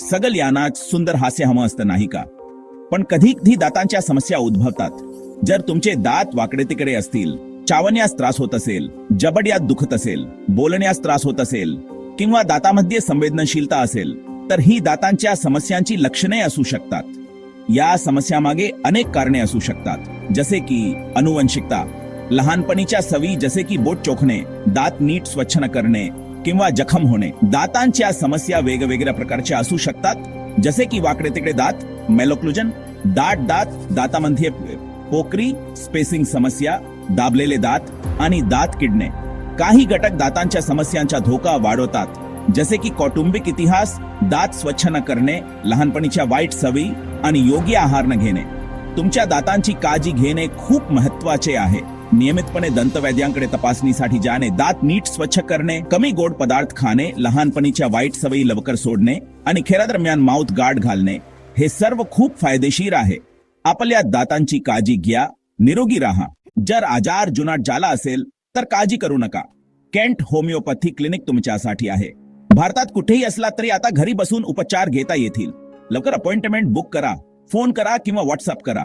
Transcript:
सगल यानात सुंदर हास्य हवं असतं नाही का? पण कधी कधी दातांच्या समस्या उद्भवतात. जर तुमचे दात वाकडे तिकडे असतील चावण्यास त्रास होत असेल जबड्यात दुखत असेल बोलण्यास त्रास होत असेल किंवा दातामध्ये संवेदनशीलता असेल तर ही दातांच्या समस्यांची लक्षणे असू शकतात. या समस्यामागे अनेक कारणे असू शकतात जसे की अनुवंशिकता. लहानपणीच्या सवी जसे की बोट चोखणे दात नीट स्वच्छ न करणे किंवा जखम होणे. दातांच्या समस्या वेगवेगळ्या प्रकारच्या असू शकतात. जसे की वाकडे तिकडे दात मेलोक्लुजन दाट दात दातामध्ये पोकरी स्पेसिंग समस्या दाबलेले दात आणि दात किडणे. काही घटक दातांच्या समस्यांचा धोका वाढवतात. जसे की कौटुंबिक इतिहास दात स्वच्छ न करणे लहानपणीच्या वाईट सवयी आणि योग्य आहार न घेणे. तुमच्या दातांची काळजी घेणे खूप महत्त्वाचे आहे. नियमितपणे दंतवैद्यांकडे तपासणीसाठी जाणे दात नीट स्वच्छ करणे कमी गोड पदार्थ खाणे लहानपणीच्या वाईट सवयी लवकर सोडणे आणि खेळादरम्यान माउथ गार्ड घालणे हे सर्व खूप फायदेशीर आहे. आपल्या दातांची काळजी घ्या निरोगी राहा. जर आजार जुनाट झाला असेल तर काळजी करू नका. केंट होमिओपॅथी क्लिनिक तुमच्यासाठी आहे. भारतात कुठेही असला तरी आता घरी बसून उपचार घेता येतील. लवकर अपॉइंटमेंट बुक करा फोन करा किंवा व्हॉट्सअप करा.